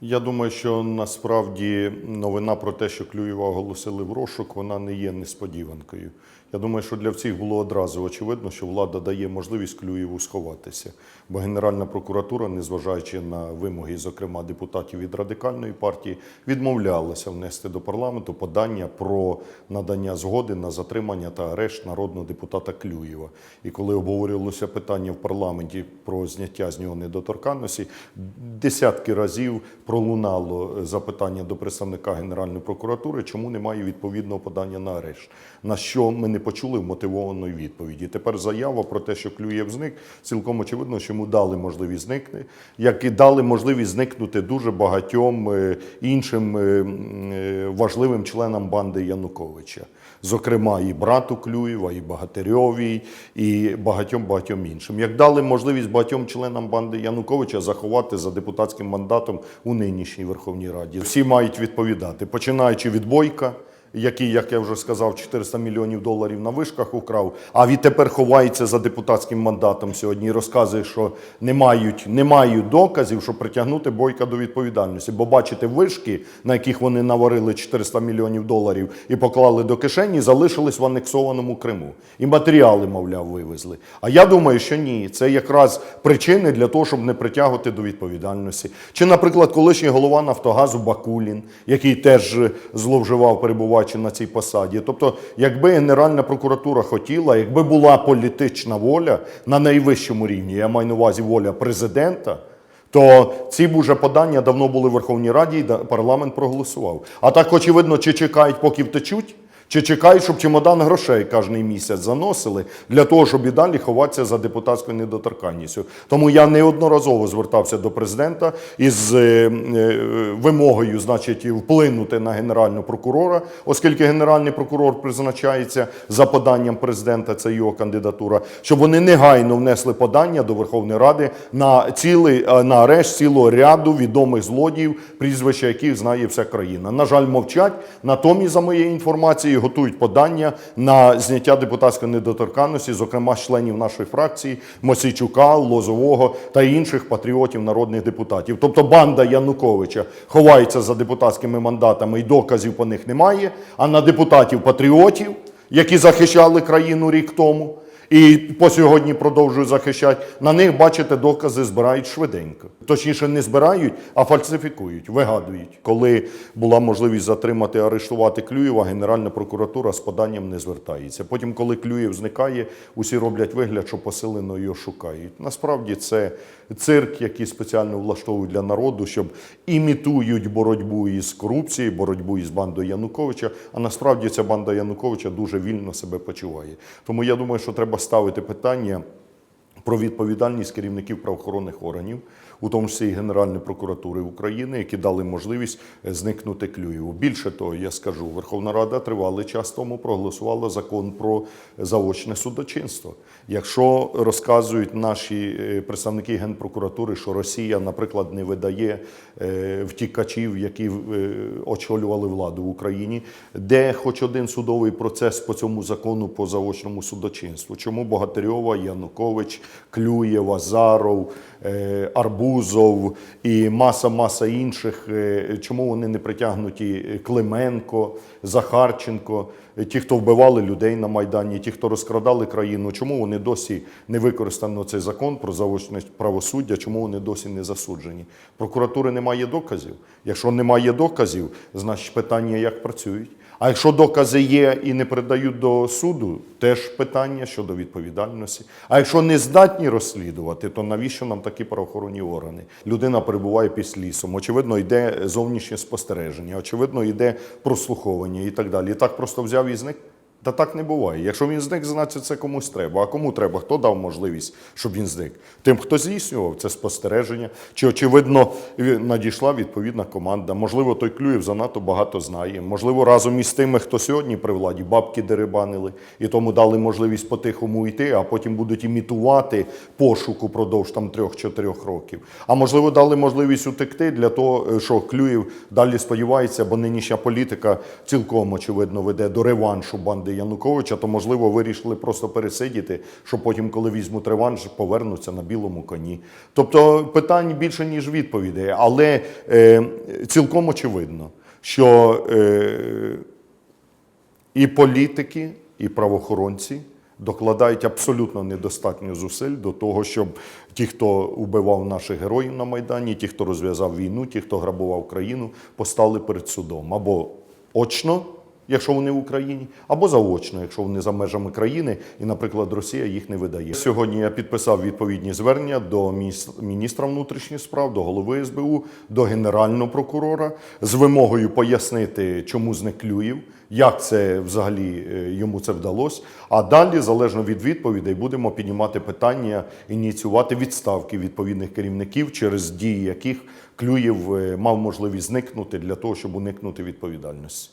Я думаю, що насправді новина про те, що Клюєва оголосили в розшук, вона не є несподіванкою. Я думаю, що для всіх було одразу очевидно, що влада дає можливість Клюєву сховатися. Бо Генеральна прокуратура, незважаючи на вимоги, зокрема депутатів від радикальної партії, відмовлялася внести до парламенту подання про надання згоди на затримання та арешт народного депутата Клюєва. І коли обговорювалося питання в парламенті про зняття з нього недоторканності, десятки разів пролунало запитання до представника Генеральної прокуратури, чому немає відповідного подання на арешт. На що ми не почули мотивованої відповіді. Тепер заява про те, що Клюєв зник, цілком очевидно, що йому дали можливість зникнути, як і дали можливість зникнути дуже багатьом е, іншим е, е, важливим членам банди Януковича. Зокрема, і брату Клюєва, і Багатирьовій, і багатьом багатьом іншим. Як дали можливість багатьом членам банди Януковича заховати за депутатським мандатом у нинішній Верховній Раді. Всі мають відповідати, починаючи від Бойка, який, як я вже сказав, 400 мільйонів доларів на вишках украв, а відтепер ховається за депутатським мандатом сьогодні і розказує, що не мають, не мають доказів, щоб притягнути Бойка до відповідальності. Бо бачите, вишки, на яких вони наварили 400 мільйонів доларів і поклали до кишені, залишились в анексованому Криму. І матеріали, мовляв, вивезли. А я думаю, що ні. Це якраз причини для того, щоб не притягувати до відповідальності. Чи, наприклад, колишній голова Нафтогазу Бакулін, який теж зловживав, перебуваючи на цій посаді. Тобто, якби Генеральна прокуратура хотіла, якби була політична воля на найвищому рівні, я маю на увазі воля президента. То ці б уже подання давно були в Верховній Раді, і парламент проголосував. А так, очевидно, чи чекають, поки втечуть, чи чекають, щоб чемодан грошей кожен місяць заносили для того, щоб і далі ховатися за депутатською недоторканністю. Тому я неодноразово звертався до президента із е, е, вимогою, значить, вплинути на генерального прокурора, оскільки генеральний прокурор призначається за поданням президента, це його кандидатура, щоб вони негайно внесли подання до Верховної Ради на цілий е, на арешт цілого ряду відомих злодіїв, прізвища яких знає вся країна. На жаль, мовчать. Натомість, за моєю інформацією, готують подання на зняття депутатської недоторканності, зокрема членів нашої фракції Мосійчука, Лозового та інших патріотів народних депутатів. Тобто банда Януковича ховається за депутатськими мандатами і доказів по них немає. А на депутатів патріотів, які захищали країну рік тому. І по сьогодні продовжують захищати. На них, бачите, докази збирають швиденько. Точніше, не збирають, а фальсифікують, вигадують. Коли була можливість затримати, арештувати Клюєва, Генеральна прокуратура з поданням не звертається. Потім, коли Клюєв зникає, усі роблять вигляд, що посилено його шукають. Насправді це цирк, який спеціально влаштовують для народу, щоб імітують боротьбу із корупцією, боротьбу із бандою Януковича. А насправді ця банда Януковича дуже вільно себе почуває. Тому я думаю, що треба ставити питання про відповідальність керівників правоохоронних органів, у тому числі і Генеральної прокуратури України, які дали можливість зникнути Клюєву. Більше того, я скажу, Верховна Рада тривалий час тому проголосувала закон про заочне судочинство. Якщо розказують наші е, представники Генпрокуратури, що Росія, наприклад, не видає е, втікачів, які е, очолювали владу в Україні, де хоч один судовий процес по цьому закону по заочному судочинству. Чому Богатирьова, Янукович, Клюєв, Азаров, е, Арбузов і маса-маса інших, е, чому вони не притягнуті Клименко, Захарченко, е, ті, хто вбивали людей на Майдані, ті, хто розкрадали країну, чому вони досі не використано цей закон про заочне правосуддя, чому вони досі не засуджені? Прокуратури немає доказів. Якщо немає доказів, значить питання, як працюють. А якщо докази є і не передають до суду, теж питання щодо відповідальності. А якщо не здатні розслідувати, то навіщо нам такі правоохоронні органи? Людина перебуває під лісом, очевидно, йде зовнішнє спостереження, очевидно, йде прослуховування і так далі. І так просто взяв і зник. Та так не буває. Якщо він зник, значить це комусь треба. А кому треба? Хто дав можливість, щоб він зник? Тим, хто здійснював це спостереження, чи очевидно надійшла відповідна команда. Можливо, той Клюєв занадто багато знає. Можливо, разом із тими, хто сьогодні при владі, бабки дерибанили, і тому дали можливість по-тихому йти, а потім будуть імітувати пошук упродовж там трьох-чотирьох років. А можливо, дали можливість утекти для того, що Клюєв далі сподівається, бо нинішня політика цілком очевидно веде до реваншу банди правди Януковича, то можливо вирішили просто пересидіти, що потім, коли візьмуть реванш, повернуться на білому коні. Тобто питань більше ніж відповідей, але е, цілком очевидно, що е, і політики, і правоохоронці докладають абсолютно недостатньо зусиль до того, щоб ті, хто убивав наших героїв на Майдані, ті, хто розв'язав війну, ті, хто грабував країну, постали перед судом або очно, якщо вони в Україні, або заочно, якщо вони за межами країни, і, наприклад, Росія їх не видає. Сьогодні я підписав відповідні звернення до міністра внутрішніх справ, до голови СБУ, до генерального прокурора з вимогою пояснити, чому зник Клюєв, як це взагалі е, йому це вдалося. А далі, залежно від відповідей, будемо піднімати питання, ініціювати відставки відповідних керівників, через дії яких Клюєв е, мав можливість зникнути для того, щоб уникнути відповідальності.